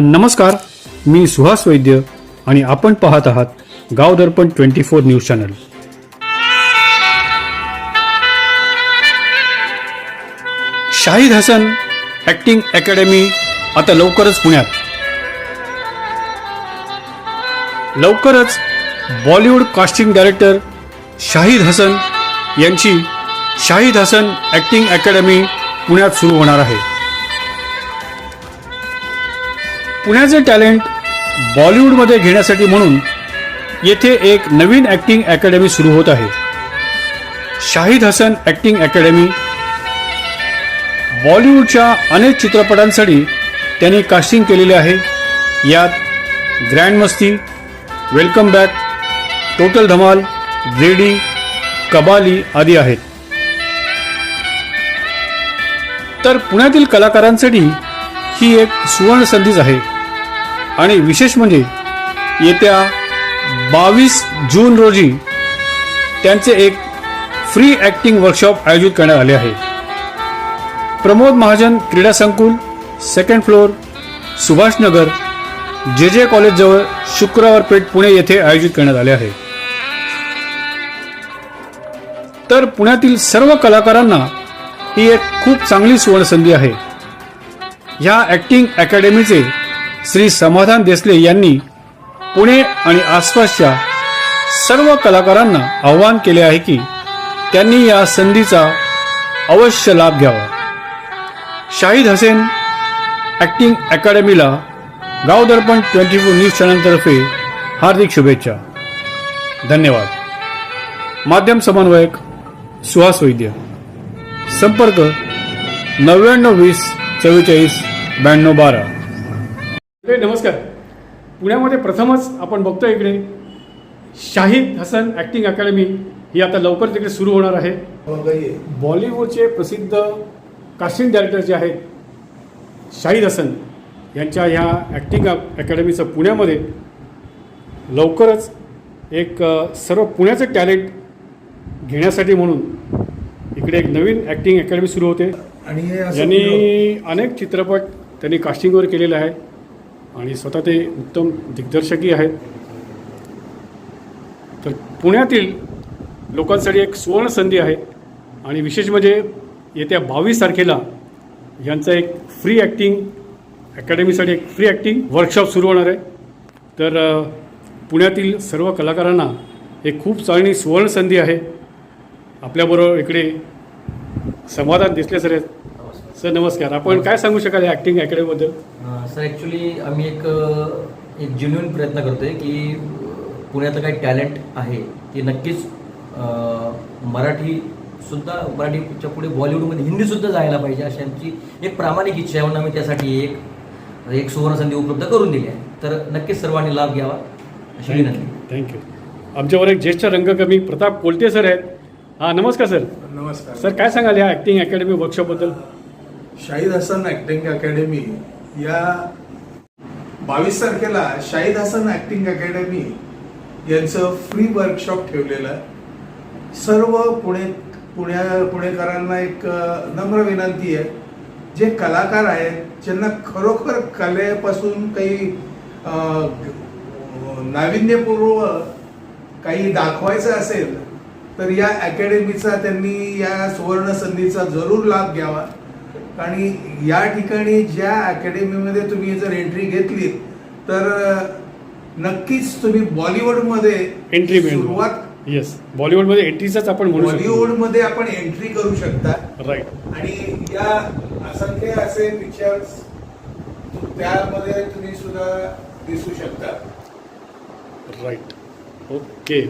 नमस्कार मी सुहास वैद्य आणि आपण पाहत आहात Gav Darpan twenty four news channel. Shahid Hasan acting academy आता लवकरच पुण्यात. लवकरच बॉलिवूड कास्टिंग डायरेक्टर शाहिद हसन यांची शाहिद हसन ॲक्टिंग अकॅडमी पुण्यात सुरू होणार आहे. पुण्याचे टॅलेंट बॉलिवूडमध्ये घेण्यासाठी म्हणून येथे एक नवीन ॲक्टिंग अकॅडमी सुरू होत आहे. शाहिद हसन ॲक्टिंग अकॅडमी बॉलिवूडच्या अनेक चित्रपटांसाठी त्यांनी कास्टिंग केलेले आहे. यात ग्रँड मस्ती वेलकम बॅक टोटल धमाल रेडी कबाली आदी आहेत. तर पुण्यातील कलाकारांसाठी ही एक सुवर्ण संधीच आहे. आणि विशेष म्हणजे येत्या बावीस जून रोजी त्यांचे एक फ्री ॲक्टिंग वर्कशॉप आयोजित करण्यात आले आहे. प्रमोद महाजन क्रीडा संकुल सेकंड फ्लोअर सुभाषनगर जे जे कॉलेजजवळ शुक्रवार पेठ पुणे येथे आयोजित करण्यात आले आहे. तर पुण्यातील सर्व कलाकारांना ही एक खूप चांगली सुवर्णसंधी आहे. ह्या ॲक्टिंग अकॅडमीचे श्री समाधान देसले यांनी पुणे आणि आसपासच्या सर्व कलाकारांना आवाहन केले आहे की त्यांनी या संधीचा अवश्य लाभ घ्यावा. Shahid Hussain acting अकॅडमीला Gav Darpan twenty four news चॅनलतर्फे हार्दिक शुभेच्छा. धन्यवाद. माध्यम समन्वयक सुहास वैद्य. संपर्क नव्याण्णव वीस चव्वेचाळीस ब्याण्णव बारा. नमस्कार. पुण्यामध्ये प्रथमच आपण बघतो इकडे शाहिद हसन ॲक्टिंग अकॅडमी ही आता लवकर तिकडे सुरू होणार आहे. बॉलिवूडचे प्रसिद्ध कास्टिंग डायरेक्टर जे आहेत शाहिद हसन यांच्या ह्या ॲक्टिंग अकॅडमीचं पुण्यामध्ये लवकरच एक सर्व पुण्याचं टॅलेंट घेण्यासाठी म्हणून इकडे एक नवीन ॲक्टिंग अकॅडमी सुरू होते. आणि यांनी अनेक चित्रपट त्यांनी कास्टिंगवर केलेले आहे आणि स्वतः ते उत्तम दिग्दर्शकही आहेत. तर पुण्यातील लोकांसाठी एक सुवर्ण संधी आहे आणि विशेष म्हणजे येत्या बावीस तारखेला यांचा एक फ्री ॲक्टिंग अकॅडमीसाठी एक फ्री ॲक्टिंग वर्कशॉप सुरू होणार आहे. तर पुण्यातील सर्व कलाकारांना एक खूप चांगली सुवर्ण संधी आहे. आपल्याबरोबर इकडे समाधान दिसले सर सर नमस्कार. आपण काय सांगू शकाल या ॲक्टिंग अकॅडमीबद्दल सर ॲक्च्युली आम्ही एक एक जेन्युन प्रयत्न करतोय की पुण्याचं काही टॅलेंट आहे ते नक्कीच मराठी सुद्धा मराठीच्या पुढे बॉलिवूडमध्ये हिंदी सुद्धा जायला पाहिजे अशी आमची एक प्रामाणिक इच्छा आहे. म्हणून आम्ही त्यासाठी एक एक सुवर्ण संधी उपलब्ध करून दिली आहे. तर नक्कीच सर्वांनी लाभ घ्यावा अशी विनंती. थँक्यू आमच्यावर एक ज्येष्ठ रंगकर्मी प्रताप कोलते सर आहेत. हां नमस्कार सर. नमस्कार. सर काय सांगाल या ॲक्टिंग अकॅडमी वर्कशॉपबद्दल शाहिद हसन ॲक्टिंग अकॅडमी या बावीस तारखेला शाहिद हसन ॲक्टिंग अकॅडमी यांचं फ्री वर्कशॉप ठेवलेलं आहे. सर्व पुणे पुण्या पुणेकरांना एक नम्र विनंती आहे. जे कलाकार आहेत ज्यांना खरोखर कलेपासून काही नाविन्यपूर्व काही दाखवायचं असेल तर या अकॅडमीचा त्यांनी या सुवर्ण संधीचा जरूर लाभ घ्यावा. आणि या ठिकाणी ज्या अकॅडमीमध्ये तुम्ही जर एंट्री घेतली तर नक्कीच तुम्ही बॉलिवूडमध्ये एंट्री सुरुवात येस बॉलिवूडमध्ये एंट्रीचाच आपण बॉलिवूडमध्ये आपण एंट्री करू शकता. राईट आणि या असंख्य असे पिक्चर्स त्यामध्ये तुम्ही सुद्धा दिसू शकता. Right okay